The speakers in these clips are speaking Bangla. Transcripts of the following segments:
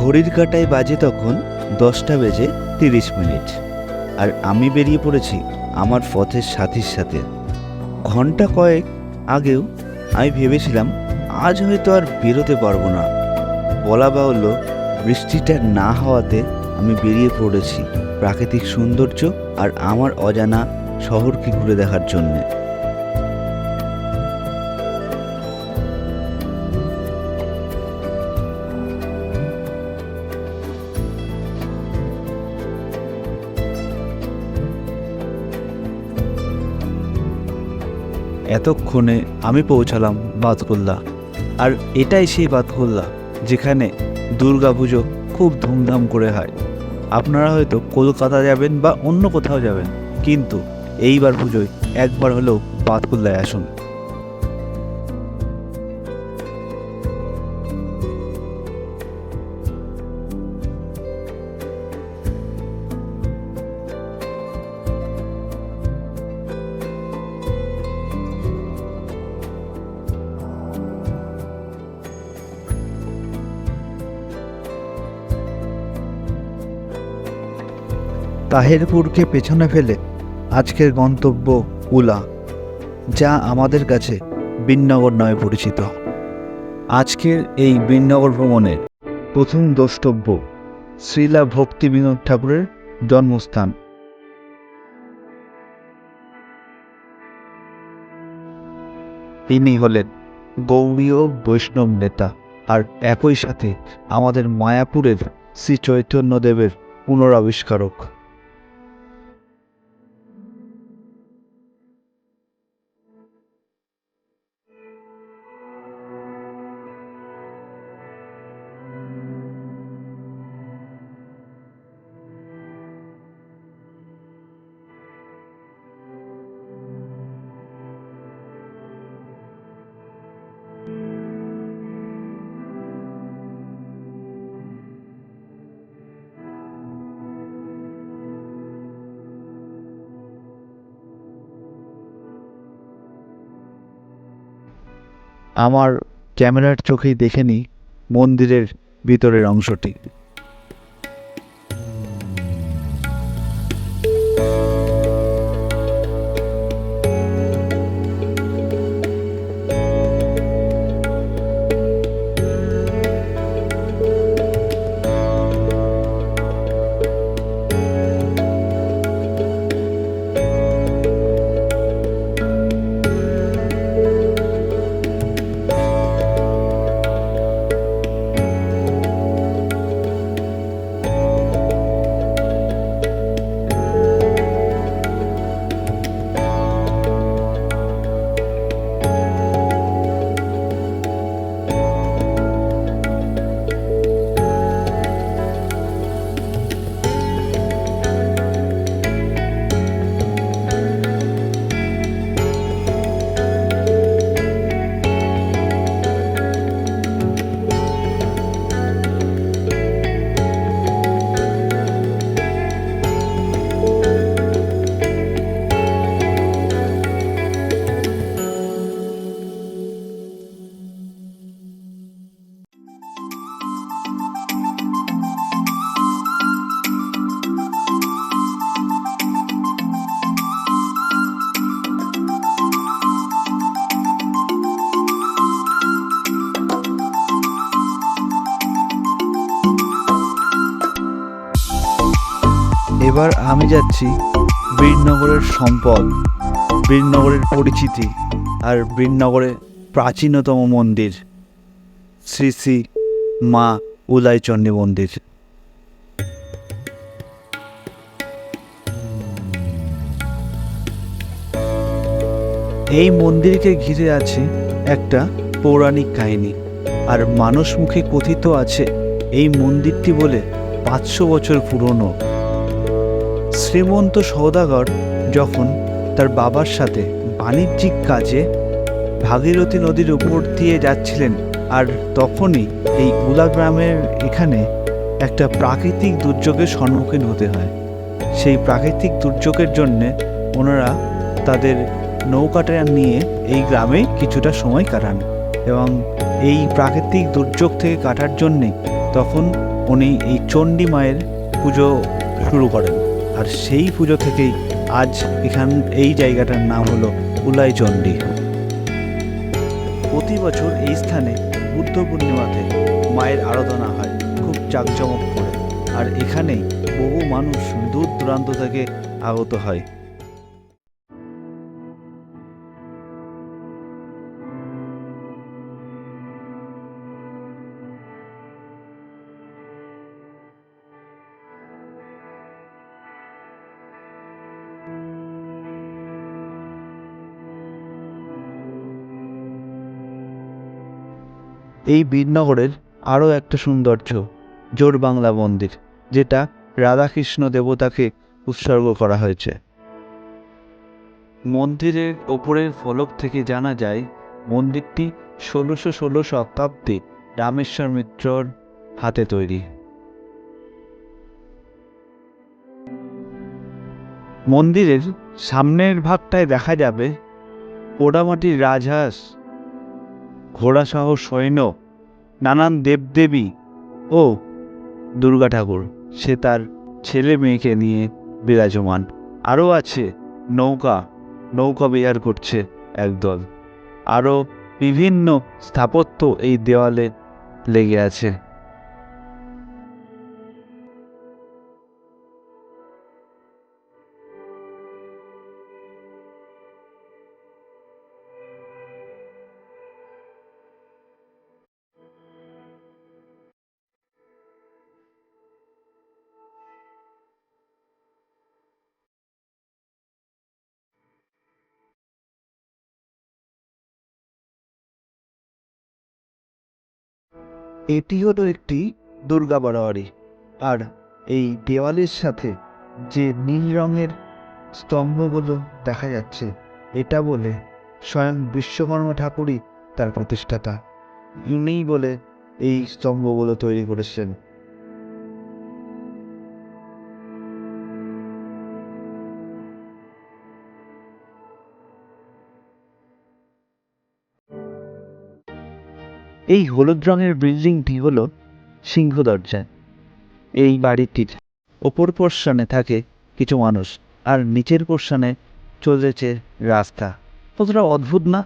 ঘড়ির কাঁটায় বাজে তখন দশটা বেজে তিরিশ মিনিট। আর আমি বেরিয়ে পড়েছি আমার পথের সাথীর সাথে। ঘণ্টা কয়েক আগেও আমি ভেবেছিলাম, আজ হয়তো আর বেরোতে পারব না। বলা বাহুল্য, বৃষ্টিটা না হওয়াতে আমি বেরিয়ে পড়েছি প্রাকৃতিক সৌন্দর্য আর আমার অজানা শহরকে ঘুরে দেখার জন্যে। এতক্ষণে আমি পৌঁছালাম বাতকুল্লা। আর এটাই সেই বাতকুল্লা যেখানে দুর্গা পুজো খুব ধুমধাম করে হয়। আপনারা হয়তো কলকাতা যাবেন বা অন্য কোথাও যাবেন, কিন্তু এইবার পুজোয় একবার হলেও বাতকুল্লায় আসুন। তাহেরপুরকে পেছনে ফেলে আজকের গন্তব্য উলা, যা আমাদের কাছে বিনগর নামে পরিচিত। আজকের এই বিনগর ভ্রমণের প্রথম দ্রষ্টব্য শ্রীলা ভক্তি বিনোদ ঠাকুরের জন্মস্থান। তিনি হলেন গৌরীয় বৈষ্ণব নেতা আর একই সাথে আমাদের মায়াপুরের শ্রী চৈতন্যদেবের পুনরাবিষ্কারক। আমার ক্যামেরার চোখেই দেখে নিই মন্দিরের ভিতরের অংশটি। এবার আমি যাচ্ছি বীরনগরের সম্পদ, বীরনগরের পরিচিতি আর বীরনগরের প্রাচীনতম মন্দির, শ্রী শ্রী মা উলাইচণ্ডী মন্দির। এই মন্দিরকে ঘিরে আছে একটা পৌরাণিক কাহিনী আর মানুষ মুখে কথিত আছে এই মন্দিরটি বলে পাঁচশো বছর পুরনো। শ্রীমন্ত সৌদাগর যখন তার বাবার সাথে বাণিজ্যিক কাজে ভাগীরথী নদীর উপর দিয়ে যাচ্ছিলেন, আর তখনই এই উলা গ্রামের এখানে একটা প্রাকৃতিক দুর্যোগের সম্মুখীন হতে হয়। সেই প্রাকৃতিক দুর্যোগের জন্যে ওনারা তাদের নৌকাটা নিয়ে এই গ্রামে কিছুটা সময় কাটান এবং এই প্রাকৃতিক দুর্যোগ থেকে কাটার জন্যে তখন উনি এই চণ্ডী মায়ের পুজো শুরু করেন। আর সেই পুজো থেকেই আজ এখান, এই জায়গাটার নাম হলো উলাইচন্ডী। প্রতি বছর এই স্থানে বুদ্ধ পূর্ণিমাতে মায়ের আরাধনা হয় খুব জাঁকজমক করে। আর এখানেই বহু মানুষ দূর দূরান্ত থেকে আগত হয়। এই বীরনগরের আরও একটা সৌন্দর্য, জোর বাংলা মন্দির, যেটা রাধাকৃষ্ণ দেবতাকে উৎসর্গ করা হয়েছে। মন্দিরের ওপরের ফলক থেকে জানা যায়, মন্দিরটি ষোলোশো ষোলো শতাব্দী রামেশ্বর মিত্রর হাতে তৈরি। মন্দিরের সামনের ভাগটায় দেখা যাবে পোড়ামাটির রাজহাঁস। ঘোড়াসহ সৈন্য, নানান দেবদেবী ও দুর্গা ঠাকুর। সে তার ছেলে মেয়েকে নিয়ে বিরাজমান। আরও আছে নৌকা নৌকা বিহার করছে একদল। আরও বিভিন্ন স্থাপত্য এই দেওয়ালে লেগে আছে। এটি হলো একটি দুর্গা বাড়োয়ারি আর এই দেওয়ালের সাথে যে নীল রঙের স্তম্ভগুলো দেখা যাচ্ছে, এটা বলে স্বয়ং বিশ্বকর্মা ঠাকুরই তার প্রতিষ্ঠাতা। উনিই বলে এই স্তম্ভগুলো তৈরি করেছেন। এই হলুদ রঙের বিল্ডিংটি হলো সিংহ দরজা। এই বাড়িটির ওপর পোর্শনে থাকে কিছু মানুষ, আর নিচের পোর্শনে চলেছে রাস্তা। কতটা অদ্ভুত না?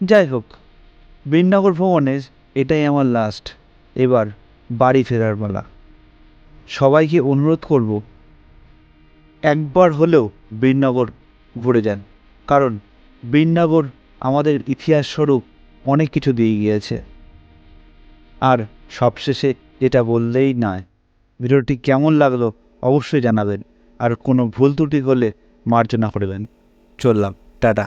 যাই হোক বৃন্দাবর ভ্রমণের এটাই আমার লাস্ট এবার বাড়ি ফেরার বেলা সবাইকে অনুরোধ করব, একবার হলেও বৃন্দাবর ঘুরে যান, কারণ বৃন্দাবর আমাদের ইতিহাস স্বরূপ অনেক কিছু দিয়ে গিয়েছে। আর সবশেষে এটা বললেই নয়। ভিডিওটি কেমন লাগল অবশ্যই জানাবেন। আর কোনো ভুল ত্রুটি হলে মার্জনা করবেন। চললাম, টাটা।